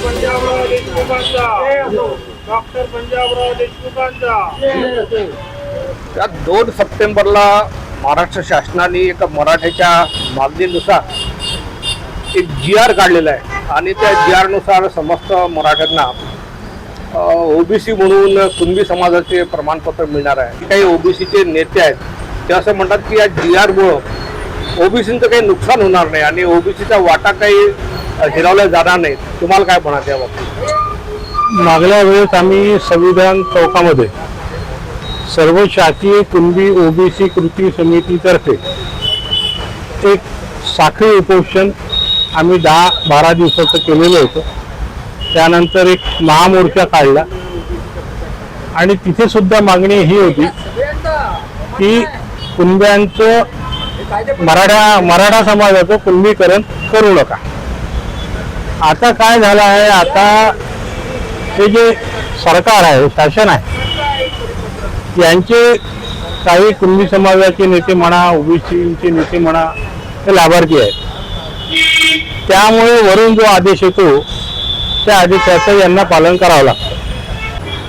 साहेबांचा डॉक्टर पंजाबराव देशमुखांचा. त्या दोन सप्टेंबरला महाराष्ट्र शासनाने एका मराठ्याच्या मागणीनुसार एक जी आर काढलेला आहे. आणि त्या जी आरनुसार समस्त मराठ्यांना ओबीसी म्हणून कुणबी समाजाचे प्रमाणपत्र मिळणार आहे. काही ओबीसीचे नेते आहेत ते असं म्हणतात की या जी आरमुळं ओबीसीचं काही नुकसान होणार नाही आणि ओबीसीचा वाटा काही अ, जाणार नाही. तुम्हाला काय म्हणायचं या बाबतीत? मागल्या वेळेस आम्ही संविधान चौकामध्ये सर्व शासकीय कुणबी ओबीसी कृती समितीतर्फे एक साखळी उपोषण आम्ही दहा बारा दिवसाचं केलेलं होतं. त्यानंतर एक महामोर्चा काढला. आणि तिथे सुद्धा मागणी ही होती की कुणब्यांचं मराठा मराठा समाजाचं कुणबीकरण करू नका. आता काय झालं आहे आता हे जे सरकार आहे शासन आहे यांचे काही कुणबी समाजाचे नेते म्हणा ओबीसीचे नेते म्हणा ते लाभार्थी आहेत. त्यामुळे वरून जो आदेश येतो त्या आदेशाचं यांना पालन करावं लागतं.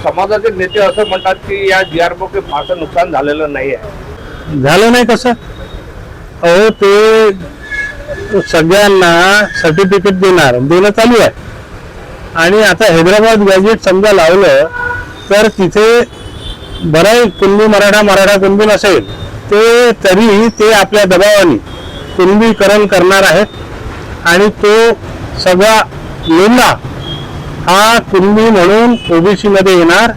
समाजाचे नेते असं म्हणतात की या जी आरमुळे फारसं नुकसान झालेलं नाही आहे झालं नाही कसं अहो ते सगळ्यांना सर्टिफिकेट देणार. देणं चालू आहे. आणि आता हैदराबाद गॅजेट समजा लावलं तर तिथे बरं कुणबी मराठा मराठा कुणबी नसेल ते तरी ते आपल्या दबावाने कुणबीकरण करणार आहेत. आणि तो सगळा लोंढा हा कुणबी म्हणून ओबीसीमध्ये येणार.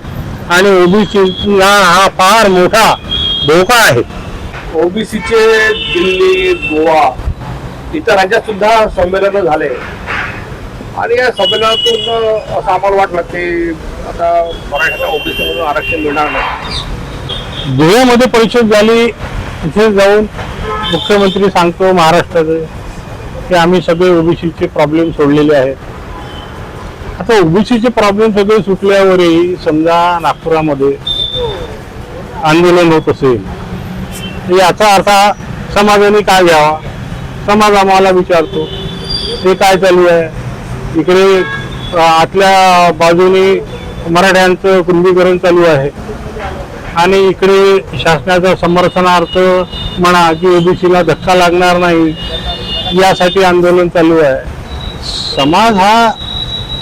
आणि ओबीसीला हा फार मोठा धोका आहे. ओबीसीचे दिल्ली गोवा इतर राज्यात सुद्धा संमेलन झाले. आणि या संमेलनातून असं आम्हाला वाटलं की आता मराठ्याला ओबीसी म्हणून आरक्षण मिळणार नाही. धुळ्यामध्ये परिषद झाली तिथे जाऊन मुख्यमंत्री सांगतो महाराष्ट्राचे की आम्ही सगळे ओबीसीचे प्रॉब्लेम सोडलेले आहेत. आता ओबीसीचे प्रॉब्लेम सगळे सुटल्यावरही समजा नागपुरामध्ये आंदोलन होत असेल तर याचा अर्थ समाजाने काय घ्यावा? समाज आम्हाला विचारतो हे काय चालू आहे? इकडे आतल्या बाजूने मराठ्यांचं कुंभीकरण चालू आहे. आणि इकडे शासनाचा समर्थनार्थ म्हणा की ओबीसीला धक्का लागणार नाही यासाठी आंदोलन चालू आहे. समाज हा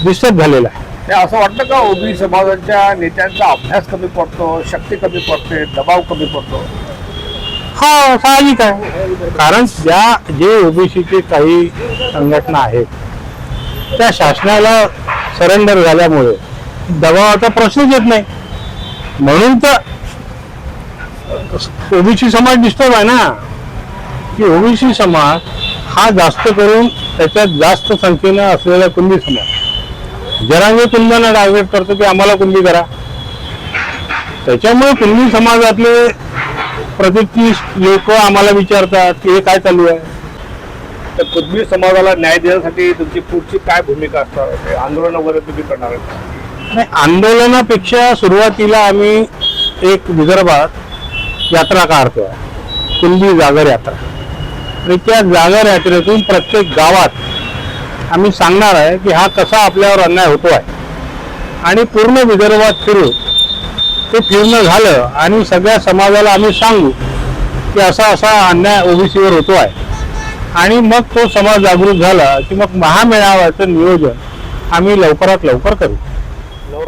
डिस्टर्ब झालेला आहे. असं वाटतं का? ओबीसी समाजाच्या नेत्यांचा अभ्यास कमी पडतो शक्ती कमी पडते दबाव कमी पडतो? हा साहजिक आहे. कारण ज्या जे ओबीसीचे काही संघटना आहेत त्या शासनाला सरेंडर झाल्यामुळे दबावाचा प्रश्नच येत नाही. म्हणून तर ओबीसी समाज डिस्टर्ब आहे ना. की ओबीसी समाज हा जास्त करून त्याच्यात जास्त संख्येनं असलेला कुंभी समाज. जरांगे कुंभांना टार्गेट करतो की आम्हाला कुंभी करा. त्याच्यामुळे कुंभी समाजातले प्रतिष्ठित लोक आम्हाला विचारतात की हे काय चालू आहे? तर कुणबी समाजाला न्याय देण्यासाठी तुमची पुढची काय भूमिका असणार ते आंदोलन वगैरे तुम्ही करणार आहे. नाही आंदोलनापेक्षा सुरुवातीला आम्ही एक विदर्भात यात्रा काढतो कुंभी जागर यात्रा. आणि त्या जागर यात्रेतून प्रत्येक गावात आम्ही सांगणार आहे की हा कसा आपल्यावर अन्याय होतो आहे आणि पूर्ण विदर्भात फिरून ते फिरणं झालं आणि सगळ्या समाजाला आम्ही सांगू की असा असा अन्याय ओबीसीवर होतो आहे. आणि मग तो समाज जागृत झाला की मग महामेळाव्याचं नियोजन आम्ही लवकरात लवकर करू.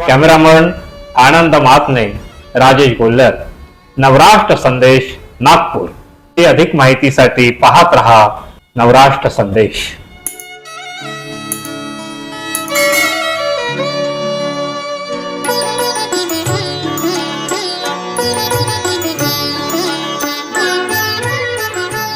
कॅमेरामन आनंद महात्मे राजेश गोल्लर नवराष्ट्र संदेश नागपूर. हे अधिक माहितीसाठी पाहत रहा नवराष्ट्र संदेश.